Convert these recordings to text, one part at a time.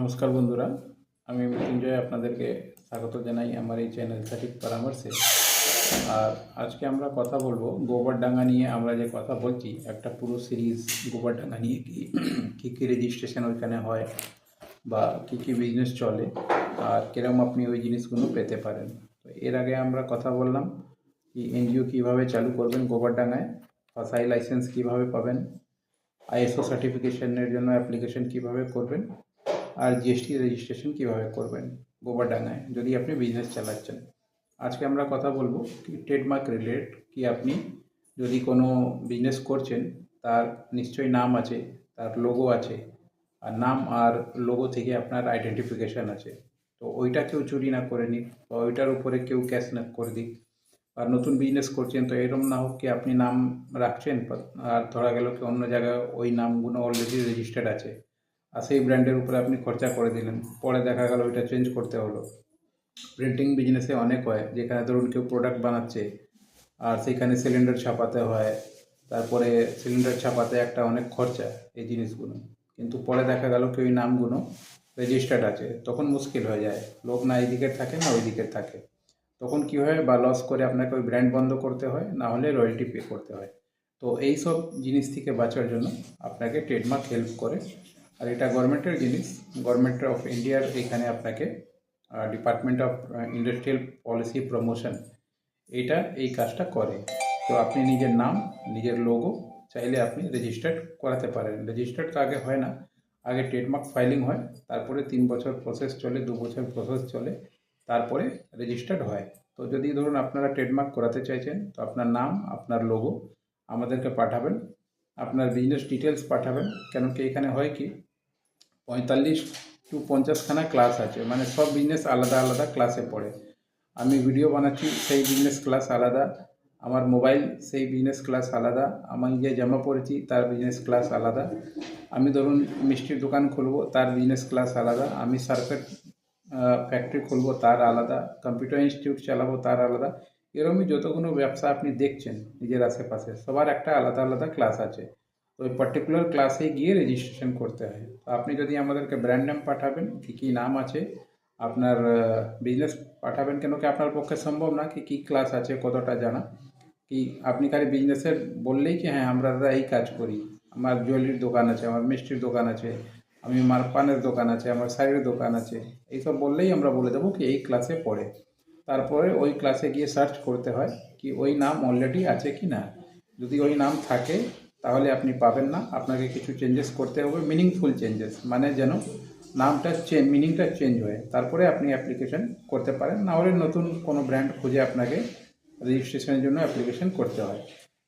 নমস্কার বন্ধুরা, আমি মৃত্যুঞ্জয় আপনাদেরকে স্বাগত জানাই আমার এই চ্যানেল সঠিক পরামর্শে। আর আজকে আমরা কথা বলব গোবরডাঙ্গা নিয়ে। আমরা যে কথা বলছি, একটা পুরো সিরিজ গোবরডাঙ্গা নিয়ে, কি, কী কী রেজিস্ট্রেশন ওইখানে হয় বা কী কী বিজনেস চলে আর কিরম আপনি ওই জিনিসগুলো পেতে পারেন। তো এর আগে আমরা কথা বললাম কি এনজিও কীভাবে চালু করবেন গোবরডাঙ্গায় ফাসাই লাইসেন্স কীভাবে পাবেন আইএসও সার্টিফিকেশনের জন্য অ্যাপ্লিকেশন কীভাবে করবেন আর জিএসটি রেজিস্ট্রেশন কীভাবে করবেন? গোবরডাঙ্গায় যদি আপনি বিজনেস চালাচ্ছেন। আজকে আমরা কথা বলব ট্রেডমার্ক রিলেট কি আপনি যদি কোনো বিজনেস করছেন, তার নিশ্চয়ই নাম আছে, তার লোগো আছে, আর নাম আর লোগো থেকে আপনার আইডেন্টিফিকেশান আছে। তো ওইটা কেউ চুরি না করে নিক, বা ওইটার উপরে কেউ ক্যাশ না করে দিক। আর নতুন বিজনেস করছেন, তো এরকম না হোক কি আপনি নাম রাখছেন আর ধরা গেল কি অন্য জায়গায় ওই নামগুলো অলরেডি রেজিস্টার্ড আছে। আর সেই ব্র্যান্ডের উপরে আপনি খরচা করে দিলেন। পরে দেখা গেল ওইটা চেঞ্জ করতে হলো। প্রিন্টিং বিজনেসে অনেক হয়। যেখানে ধরুন কেউ প্রোডাক্ট বানাচ্ছে, আর সেখানে সিলিন্ডার ছাপাতে হয়, তারপরে সিলিন্ডার ছাপাতে একটা অনেক খরচা এই জিনিসগুলো। কিন্তু পরে দেখা গেল কেউ নামগুলো রেজিস্টার্ড আছে। তখন মুশকিল হয়ে যায়। লোক না এই দিকের থাকে, না ওই দিকের থাকে। তখন কি হয়? বা লস করে আপনাকে ওই ব্র্যান্ড বন্ধ করতে হয়, না হলে রয়্যালটি পে করতে হয়। তো এই সব জিনিস থেকে বাঁচার জন্য আপনাকে ট্রেডমার্ক হেল্প করে আর এটা গভর্নমেন্টের জিনিস। গভর্নমেন্ট অফ ইন্ডিয়ার এখানে আপনাকে department of industrial policy promotion এটা এই কাজটা করে। তো আপনি নিজের নাম, নিজের লোগো চাইলে আপনি রেজিস্টার্ড করাতে পারেন। রেজিস্টার্ড তো আগে হয় না। আগে ট্রেডমার্ক ফাইলিং হয়, তারপরে তিন বছর প্রসেস চলে, দু বছর প্রসেস চলে, তারপরে রেজিস্টার্ড হয়। তো যদি ধরুন আপনারা ট্রেডমার্ক করাতে চাইছেন, তো আপনার নাম, আপনার লোগো আমাদেরকে পাঠাবেন। আপনার বিজনেস ডিটেলস পাঠাবেন। কেন কি এখানে হয় কি পঁয়তাল্লিশ টু পঞ্চাশখানা ক্লাস আছে। মানে সব বিজনেস আলাদা আলাদা ক্লাসে পড়ে। আমি ভিডিও বানাচ্ছি, সেই বিজনেস ক্লাস আলাদা। আমার মোবাইল সেই বিজনেস ক্লাস আলাদা। আমি যে জামা পরেছি, তার বিজনেস ক্লাস আলাদা। আমি ধরুন মিষ্টির দোকান খুলব, তার বিজনেস ক্লাস আলাদা। আমি সার্কিট ফ্যাক্টরি খুলবো, তার আলাদা। কম্পিউটার ইনস্টিটিউট চালাবো, তার আলাদা। এরকমই যতগুলো ব্যবসা আপনি দেখছেন নিজের আশেপাশে, সবার একটা আলাদা আলাদা ক্লাস আছে। ওই পার্টিকুলার ক্লাসে গিয়ে রেজিস্ট্রেশন করতে হয়। তো আপনি যদি আমাদেরকে ব্র্যান্ড নেম পাঠাবেন, কী কী নাম আছে, আপনার বিজনেস পাঠাবেন কেন কি আপনার পক্ষে সম্ভব না? কি কী ক্লাস আছে, কতটা জানা? কি আপনি খালি বিজনেসের বললেই কি হ্যাঁ আমরা দাদা এই কাজ করি। আমার জুয়েলারির দোকান আছে, আমার মিষ্টির দোকান আছে, আমি আমার পানের দোকান আছে, আমার শাড়ির দোকান আছে, এইসব বললেই আমরা বলে দেবো কি এই ক্লাসে পড়ে। তারপরে ওই ক্লাসে গিয়ে সার্চ করতে হয় কি ওই নাম অলরেডি আছে কি না। যদি ওই নাম থাকে তাহলে আপনি পাবেন না। আপনাকে কিছু চেঞ্জেস করতে হবে মিনিংফুল চেঞ্জেস মানে যেন নামটা চেঞ্জ মিনিংটা চেঞ্জ হয়। তারপরে আপনি অ্যাপ্লিকেশন করতে পারেন। না হলে নতুন কোনো ব্র্যান্ড খুঁজে আপনাকে রেজিস্ট্রেশনের জন্য অ্যাপ্লিকেশন করতে হয়।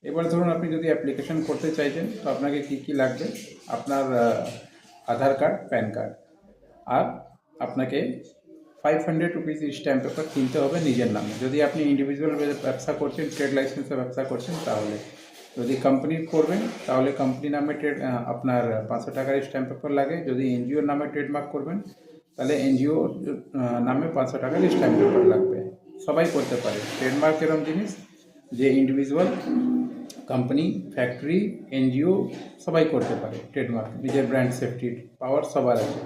এবার ধরুন আপনি যদি অ্যাপ্লিকেশন করতে চাইছেন, তো আপনাকে কী কী লাগবে? আপনার আধার কার্ড প্যান কার্ড আর আপনাকে five hundred rupees stamp paper কিনতে হবে নিজের নামে। যদি আপনি ইন্ডিভিজুয়াল ব্যবসা করছেন ট্রেড লাইসেন্সে ব্যবসা করছেন, তাহলে। যদি কোম্পানির করবেন, তাহলে কোম্পানি নামে ট্রেড আপনার পাঁচশো টাকার স্ট্যাম্প পেপার লাগে। যদি এনজিওর নামে ট্রেডমার্ক করবেন, তাহলে এনজিও নামে পাঁচশো টাকার স্ট্যাম্প পেপার লাগবে। সবাই করতে পারে। ট্রেডমার্ক এরকম জিনিস যে ইন্ডিভিজুয়াল কোম্পানি ফ্যাক্টরি এনজিও সবাই করতে পারে ট্রেডমার্ক নিজের ব্র্যান্ড সেফটির পাওয়ার সবার আছে।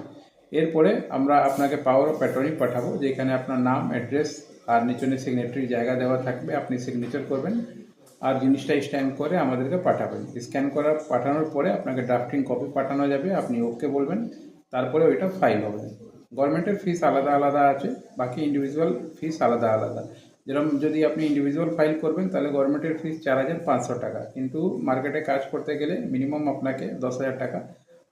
এরপরে আমরা আপনাকে পাওয়ার অফ প্যাটার্নই পাঠাবো, যেখানে আপনার নাম অ্যাড্রেস আর নিচনে সিগনেটরির জায়গা দেওয়া থাকবে। আপনি সিগনেচার করবেন। আর জিনিসটা স্ক্যান করে আমাদেরকে পাঠাবেন। স্ক্যান করার, পাঠানোর পরে আপনাকে ড্রাফটিং কপি পাঠানো যাবে, আপনি ওকে বলবেন, তারপরে ওইটা ফাইল হবে। গভর্নমেন্টের ফিস আলাদা আলাদা আছে, বাকি ইন্ডিভিজুয়াল ফিস আলাদা আলাদা। যেরকম যদি আপনি ইন্ডিভিজুয়াল ফাইল করবেন, তাহলে গভর্নমেন্টের ফিস চার হাজার পাঁচশো টাকা। কিন্তু মার্কেটে কাজ করতে গেলে মিনিমাম আপনাকে দশ হাজার টাকা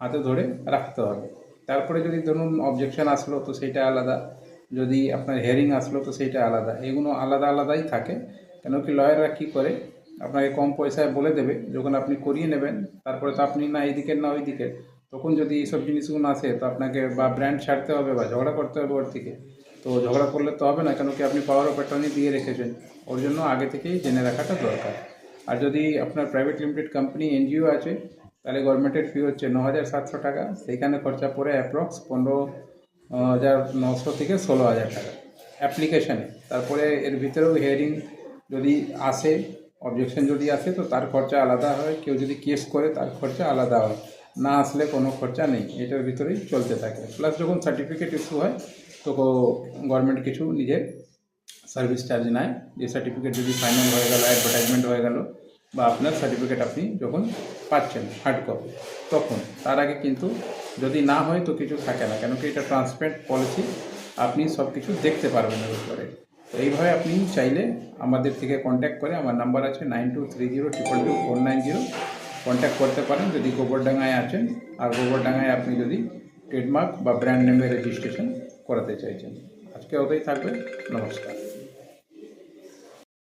হাতে ধরে রাখতে হবে। তারপরে যদি ধরুন অবজেকশন আসলো, তো সেইটা আলাদা। যদি আপনার হেয়ারিং আসলো, তো সেইটা আলাদা। এগুলো আলাদা আলাদাই থাকে। কেন কি লয়াররা কী করে? আপনাকে কম পয়সায় বলে দেবে, যখন আপনি করিয়ে নেবেন, তারপরে তো আপনি না এই দিকের না ওই দিকের তখন যদি এইসব জিনিসগুলো আসে, তো আপনাকে বা ব্র্যান্ড ছাড়তে হবে বা ঝগড়া করতে হবে ওর থেকে। তো ঝগড়া করলে তো হবে না, কেন কি আপনি পাওয়ার অফ অ্যাটর্নি দিয়ে রেখেছেন। ওর জন্য আগে থেকেই জেনে রাখাটা দরকার। আর যদি আপনার প্রাইভেট লিমিটেড কোম্পানি এনজিও আছে, তাহলে গভর্নমেন্টের ফি হচ্ছে ন হাজার সাতশো টাকা। সেইখানে খরচা পড়ে অ্যাপ্রক্স পনেরো হাজার নশো থেকে ষোলো হাজার টাকা। অ্যাপ্লিকেশানে তারপরে এর ভিতরেও হিয়ারিং যদি আসে অবজেকশন যদি আসে, তো তার খরচা আলাদা হয়। কেউ যদি কেস করে, তার খরচা আলাদা হয়। না আসলে কোনো খরচা নেই। এটার ভিতরেই চলতে থাকে। প্লাস যখন সার্টিফিকেট ইস্যু হয়, তো গভর্নমেন্ট কিছু নিজের সার্ভিস চার্জ নেয়। যে সার্টিফিকেট যদি ফাইনাল হয়ে গেল অ্যাডভার্টাইজমেন্ট হয়ে গেল, বা আপনার সার্টিফিকেট আপনি যখন পাচ্ছেন হার্ড কপি তখন। তার আগে কিন্তু যদি না হয়, তো কিছু থাকে না। কেন কি এটা ট্রান্সপারেন্ট পলিসি আপনি সব কিছু দেখতে পারবেন এর উপরে। এইভাবে আপনি চাইলে আমাদের থেকে কন্ট্যাক্ট করে, আমার নাম্বার আছে nine two three zero triple two four nine zero contact করতে পারেন। যদি গোবরডাঙ্গায় আছেন, আর গোবরডাঙ্গায় আপনি যদি ট্রেডমার্ক বা ব্র্যান্ড নেমের রেজিস্ট্রেশন করাতে চাইছেন। আজকে ওটাই থাকবে। নমস্কার।